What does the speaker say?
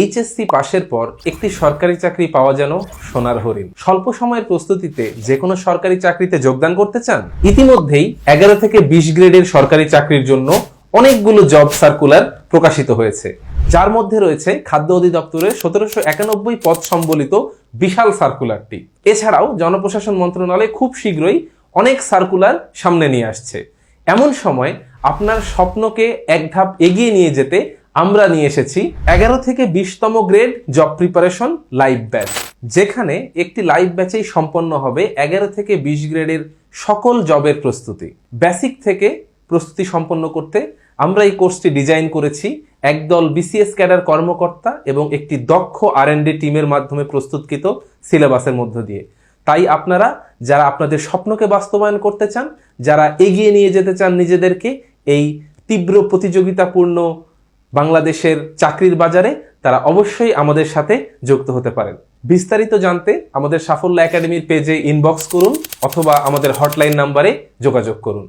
HSC পাশের পর একটি সরকারি চাকরি পাওয়া যেন সোনার হরিণ। স্বল্প সময়ের প্রস্তুতিতে যে কোনো সরকারি চাকরিতে যোগদান করতে চান? ইতিমধ্যেই এগারো থেকে বিশ গ্রেডের সরকারি চাকরির জন্য অনেকগুলো জব সার্কুলার প্রকাশিত হয়েছে। যার মধ্যে রয়েছে খাদ্য অধিদপ্তরের সতেরোশো একানব্বই পদ সম্বলিত বিশাল সার্কুলারটি। এছাড়াও জনপ্রশাসন মন্ত্রণালয় খুব শীঘ্রই অনেক সার্কুলার সামনে নিয়ে আসছে। এমন সময় আপনার স্বপ্নকে এক ধাপ এগিয়ে নিয়ে যেতে আমরা নিয়ে এসেছি এগারো থেকে বিশতম grade job preparation live batch, যেখানে একটি লাইভ ব্যাচেই সম্পন্ন হবে এগারো থেকে বিশ গ্রেডের সকল জবের প্রস্তুতি। বেসিক থেকে প্রস্তুতি সম্পন্ন করতে আমরা এই কোর্সটি ডিজাইন করেছি। একদল বিসিএস ক্যাডার কর্মকর্তা এবং একটি দক্ষ আর টিমের মাধ্যমে প্রস্তুতকৃত সিলেবাসের মধ্য দিয়ে। তাই আপনারা, যারা আপনাদের স্বপ্নকে বাস্তবায়ন করতে চান, যারা এগিয়ে নিয়ে যেতে চান নিজেদেরকে, এই তীব্র প্রতিযোগিতাপূর্ণ বাংলাদেশের চাকরির বাজারে তারা অবশ্যই আমাদের সাথে যুক্ত হতে পারেন। বিস্তারিত জানতে আমাদের সাফল্য একাডেমির পেজে ইনবক্স করুন অথবা আমাদের হটলাইন নাম্বারে যোগাযোগ করুন।